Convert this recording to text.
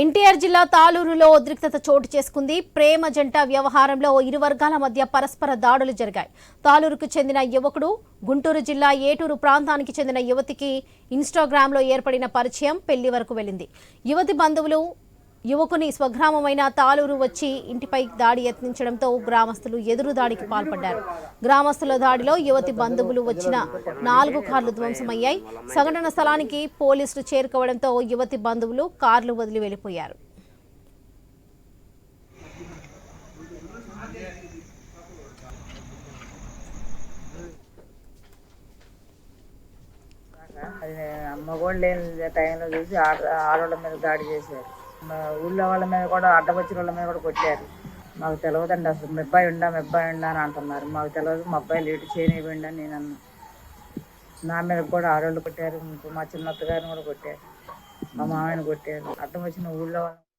ఎన్టీఆర్ జిల్లా తాలూరులో ఉద్రిక్తత చోటు చేసుకుంది. ప్రేమ జంట వ్యవహారంలో ఇరు వర్గాల మధ్య పరస్పర దాడులు జరిగాయి. తాలూరుకు చెందిన యువకుడు గుంటూరు జిల్లా ఏటూరు ప్రాంతానికి చెందిన యువతికి ఇన్స్టాగ్రామ్లో ఏర్పడిన పరిచయం పెళ్ళి వరకు వెళ్ళింది. యువతి బంధువులు యువకుని స్వగ్రామమైన తాలూరు వచ్చి ఇంటిపై దాడి యత్నించడంతో గ్రామస్తులు ఎదురు దాడికి పాల్పడ్డారు. గ్రామస్తుల దాడిలో యువతి బంధువులు వచ్చిన నాలుగు కార్లు ధ్వంసమయ్యాయి. సంఘటన స్థలానికి పోలీసులు చేరుకోవడంతో యువతి బంధువులు కార్లు వదిలి వెళ్ళిపోయారు అది లేని టైంలో చూసి ఆడ ఆడవాళ్ళ మీద దాడి చేశారు. మా ఊళ్ళో వాళ్ళ మీద కూడా అడ్డవచ్చిన వాళ్ళ మీద కూడా కొట్టారు. మాకు తెలియదండి అసలు మీ అబ్బాయి ఉండా మీ అబ్బాయి ఉండా అని అంటున్నారు. మాకు తెలియదు మా అబ్బాయి లేటు చేయనివ్వండి అని నేను అన్నా. నా మీద కూడా ఆడవాళ్ళు కొట్టారు మా చిన్నత్త గారిని కూడా కొట్టారు మా మామయ్యను కొట్టారు. అడ్డం వచ్చిన ఊళ్ళో